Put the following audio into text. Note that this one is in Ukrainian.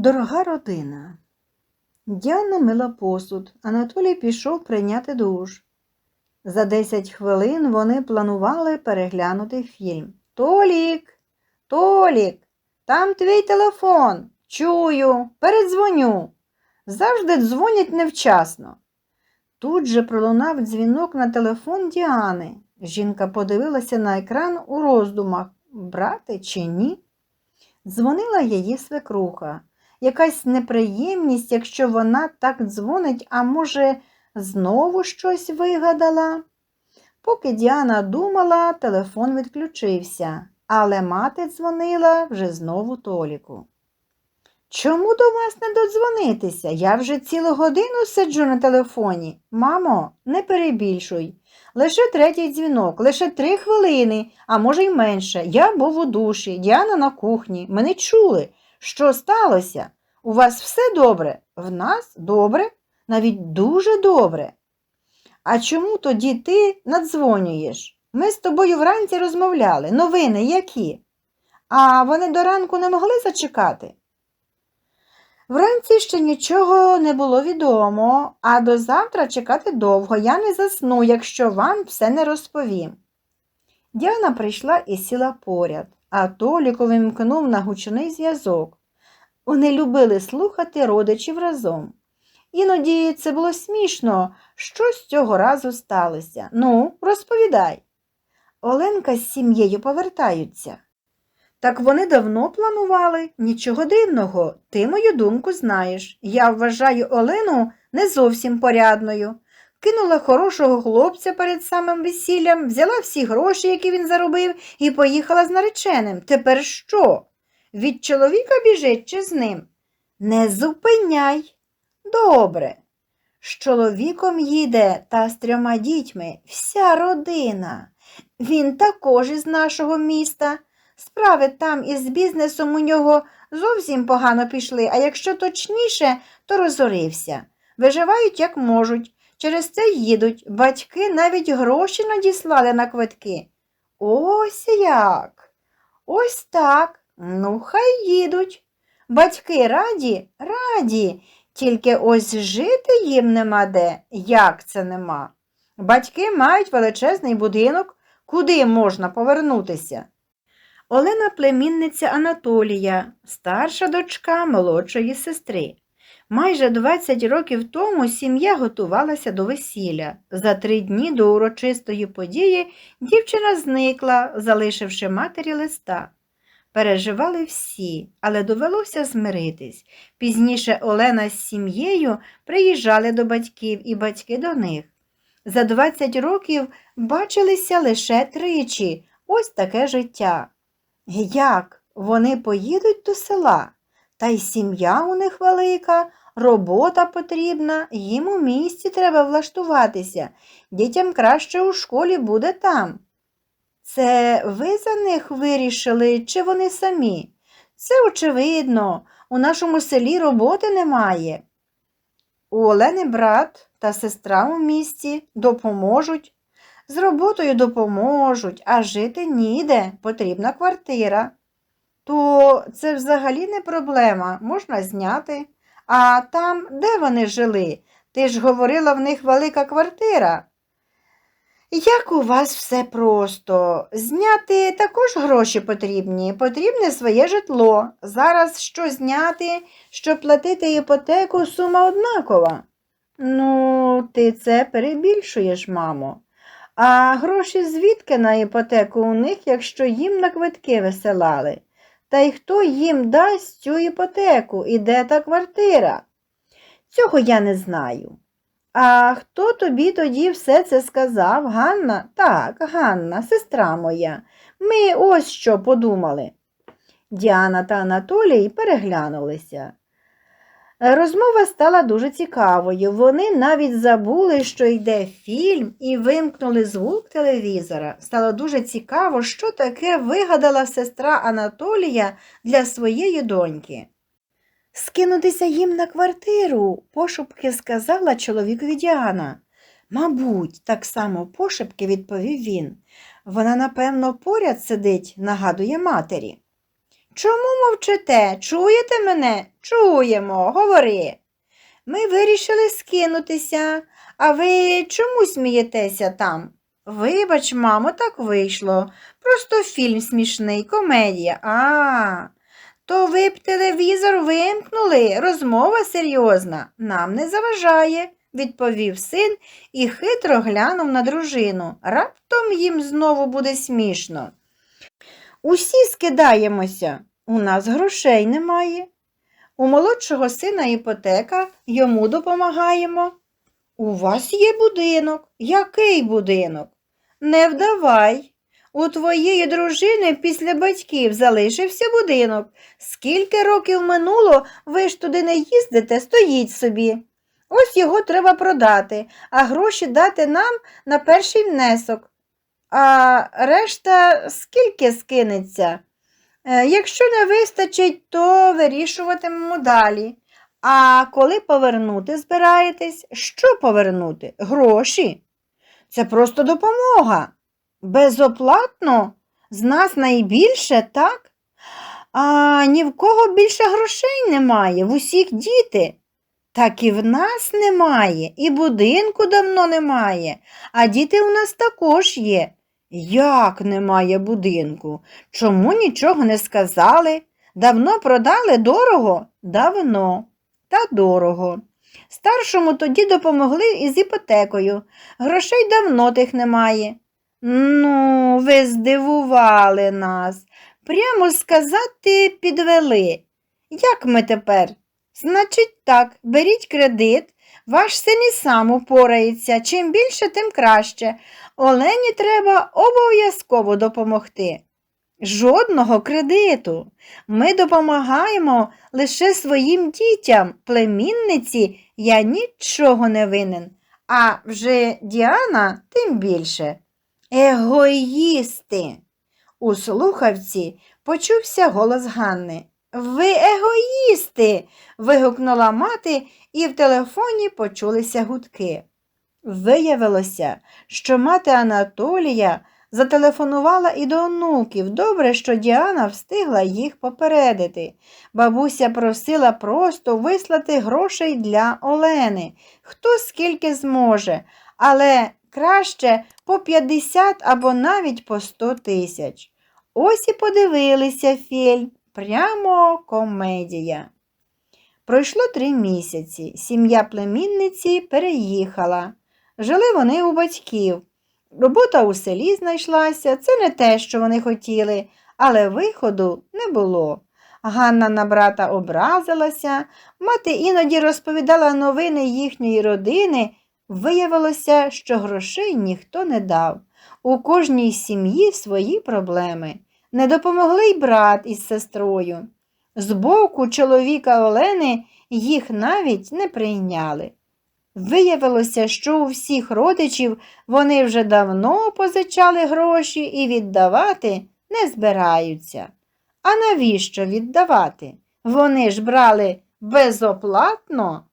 Дорога родина. Діана мила посуд, Анатолій пішов прийняти душ. За 10 хвилин вони планували переглянути фільм. Толік, Толік, там твій телефон. Чую, передзвоню. Завжди дзвонять невчасно. Тут же пролунав дзвінок на телефон Діани. Жінка подивилася на екран у роздумах, брати чи ні. Дзвонила її свекруха. Якась неприємність, якщо вона так дзвонить, а може, знову щось вигадала. Поки Діана думала, телефон відключився, але мати дзвонила вже знову Толіку. Чому до вас не додзвонитися? Я вже цілу годину сиджу на телефоні. Мамо, не перебільшуй. Лише третій дзвінок, лише три хвилини, а може й менше. Я був у душі, Діана на кухні. Ми не чули. Що сталося? У вас все добре? В нас добре? Навіть дуже добре. А чому тоді ти надзвонюєш? Ми з тобою вранці розмовляли. Новини які? А вони до ранку не могли зачекати? Вранці ще нічого не було відомо, а до завтра чекати довго. Я не засну, якщо вам все не розповім. Діана прийшла і сіла поряд, а Толік увімкнув на гучний зв'язок. Вони любили слухати родичів разом. Іноді це було смішно, що з цього разу сталося. Ну, розповідай. Оленка з сім'єю повертаються. Так вони давно планували, нічого дивного. Ти мою думку знаєш. Я вважаю Олену не зовсім порядною. Кинула хорошого хлопця перед самим весіллям, взяла всі гроші, які він заробив, і поїхала з нареченим. Тепер що? Від чоловіка біжить чи з ним? Не зупиняй. Добре. З чоловіком їде та з трьома дітьми вся родина. Він також із нашого міста. Справи там із бізнесом у нього зовсім погано пішли, а якщо точніше, то розорився. Виживають, як можуть. Через це їдуть. Батьки навіть гроші надіслали на квитки. Ось як. Ось так. Ну, хай їдуть. Батьки раді, раді, тільки ось жити їм нема де. Як це нема? Батьки мають величезний будинок, куди можна повернутися. Олена племінниця Анатолія, старша дочка молодшої сестри. Майже 20 років тому сім'я готувалася до весілля. За три дні до урочистої події дівчина зникла, залишивши матері листа. Переживали всі, але довелося змиритись. Пізніше Олена з сім'єю приїжджали до батьків і батьки до них. За 20 років бачилися лише тричі. Ось таке життя. Як? Вони поїдуть до села? Та й сім'я у них велика, робота потрібна, їм у місті треба влаштуватися. Дітям краще у школі буде там. Це ви за них вирішили, чи вони самі? Це очевидно, у нашому селі роботи немає. У Олени брат та сестра у місті допоможуть. З роботою допоможуть, а жити ніде, потрібна квартира. То це взагалі не проблема, можна зняти. А там, де вони жили? Ти ж говорила, в них велика квартира. Як у вас все просто. Зняти також гроші потрібні, потрібне своє житло. Зараз що зняти, щоб платити іпотеку, сума однакова. Ну, ти це перебільшуєш, мамо. А гроші звідки на іпотеку у них, якщо їм на квитки висилали? Та й хто їм дасть цю іпотеку і де та квартира? Цього я не знаю. А хто тобі тоді все це сказав? Ганна? Так, Ганна, сестра моя. Ми ось що подумали. Діана та Анатолій переглянулися. Розмова стала дуже цікавою. Вони навіть забули, що йде фільм, і вимкнули звук телевізора. Стало дуже цікаво, що таке вигадала сестра Анатолія для своєї доньки. Скинутися їм на квартиру, пошепки сказала чоловікові Діана. Мабуть, так само пошепки відповів він. Вона, напевно, поряд сидить, нагадує матері. Чому мовчите? Чуєте мене? Чуємо, говори. Ми вирішили скинутися, а ви чому смієтеся там? Вибач, мамо, так вийшло. Просто фільм смішний, комедія. А, то ви б телевізор вимкнули, розмова серйозна, нам не заважає, відповів син і хитро глянув на дружину. Раптом їм знову буде смішно. Усі скидаємося, у нас грошей немає. У молодшого сина іпотека, йому допомагаємо. У вас є будинок. Який будинок? Не вдавай. У твоєї дружини після батьків залишився будинок. Скільки років минуло, ви ж туди не їздите, стоїть собі. Ось його треба продати, а гроші дати нам на перший внесок. А решта скільки скинеться? Е, Якщо не вистачить, то вирішуватимемо далі. А коли повернути збираєтесь? Що повернути? Гроші? Це просто допомога. Безоплатно? З нас найбільше, так? А ні в кого більше грошей немає, в усіх діти. Так і в нас немає, і будинку давно немає, а діти у нас також є. Як немає будинку? Чому нічого не сказали? Давно продали дорого? Давно. Та дорого. Старшому тоді допомогли із іпотекою. Грошей давно тих немає. Ну, ви здивували нас. Прямо сказати, підвели. Як ми тепер? Значить так, беріть кредит, ваш син і сам упорається. Чим більше, тим краще. Олені треба обов'язково допомогти. Жодного кредиту. Ми допомагаємо лише своїм дітям, племінниці я нічого не винен, а вже Діана тим більше. Егоїсти. У слухавці почувся голос Ганни. Ви егоїсти. вигукнула мати, і в телефоні почулися гудки. Виявилося, що мати Анатолія зателефонувала і до онуків. Добре, що Діана встигла їх попередити. Бабуся просила просто вислати грошей для Олени, хто скільки зможе, але краще по 50 або навіть по 100 тисяч. Ось і подивилися фільм. Прямо комедія. Пройшло три місяці. Сім'я племінниці переїхала. Жили вони у батьків. Робота у селі знайшлася, це не те, що вони хотіли, але виходу не було. Ганна на брата образилася, мати іноді розповідала новини їхньої родини. Виявилося, що грошей ніхто не дав. У кожній сім'ї свої проблеми. Не допомогли й брат із сестрою. З боку чоловіка Олени їх навіть не прийняли. Виявилося, що у всіх родичів вони вже давно позичали гроші і віддавати не збираються. А навіщо віддавати? Вони ж брали безоплатно.